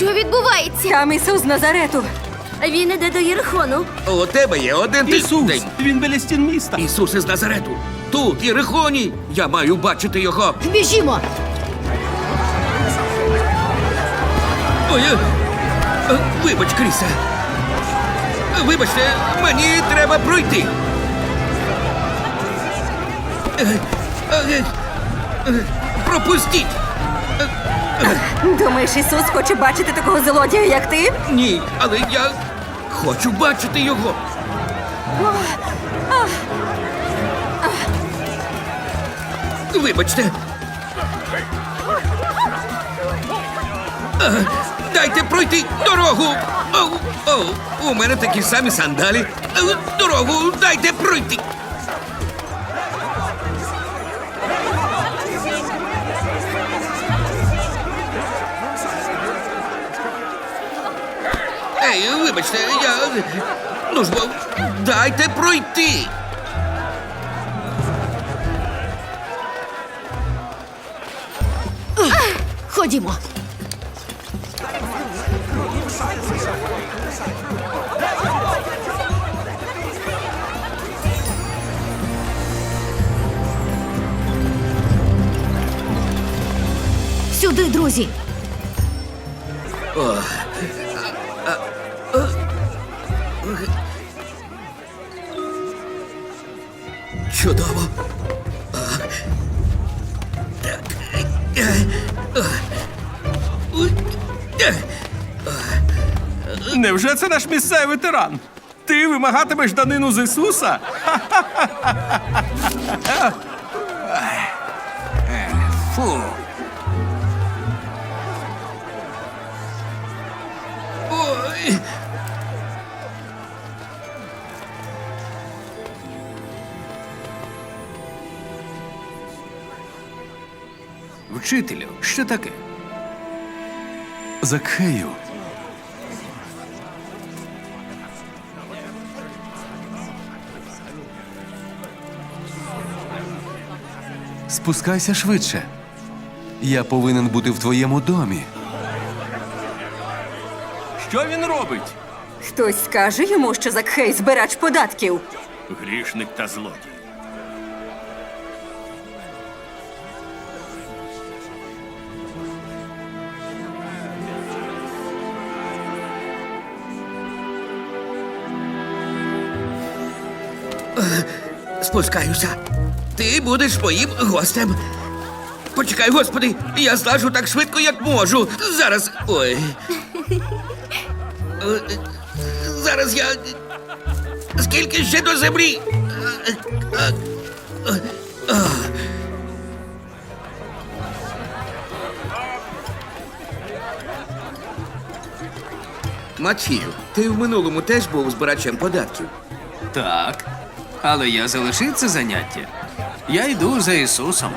Що відбувається? Там Ісус Назарету. Він іде до Єрихону. У тебе є один Ісус! тиждень. Він біля стін міста. Ісус із Назарету. Тут, Єрихоні. Я маю бачити його. Біжімо! Ой, е, е, вибач, Крісе. Вибачте, мені треба пройти. Е, е, е, Пропустіть. Думаєш, Ісус хоче бачити такого злодія, як ти? Ні, але я хочу бачити його. Вибачте. Е, Дайте пройти дорогу. Оу, оу, у мене такі самі сандалі. Е, Дорогу дайте пройти. Ей, вибачте, я. Ну ж, бо, дайте пройти. Ходімо. Сюди, друзі. Чудово. А, Так. Уй, е. Невже це наш місцевий ветеран? Ти вимагатимеш данину з Ісуса? Фу. Вчителю, що таке? Закхею. Спускайся швидше. Я повинен бути в твоєму домі. Що він робить? Хтось скаже йому, що Закхей збирач податків. Грішник та злодій. Спускаюся. Ти будеш моїм гостем. Почекай, господи, я злажу так швидко, як можу. Зараз. Ой. Е, Зараз я. Скільки ще до землі? Е, е. Матію, ти в минулому теж був збирачем податків. Так. Але я залишив це заняття. Я йду за Ісусом.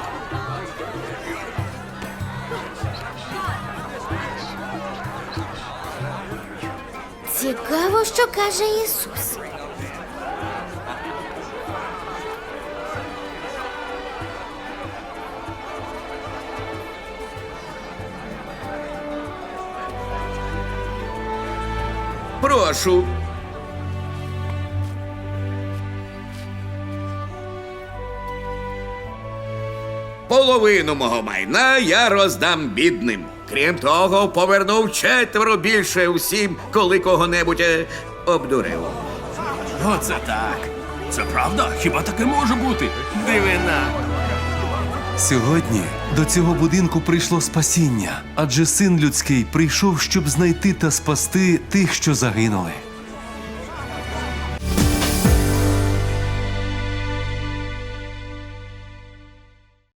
Цікаво, що каже Ісус. Прошу. Половину мого майна я роздам бідним. Крім того, повернув четверо більше усім, коли кого-небудь е, обдурив. Оце так. Це правда? Хіба таке може бути? Дивина. Сьогодні до цього будинку прийшло спасіння, адже син людський прийшов, щоб знайти та спасти тих, що загинули.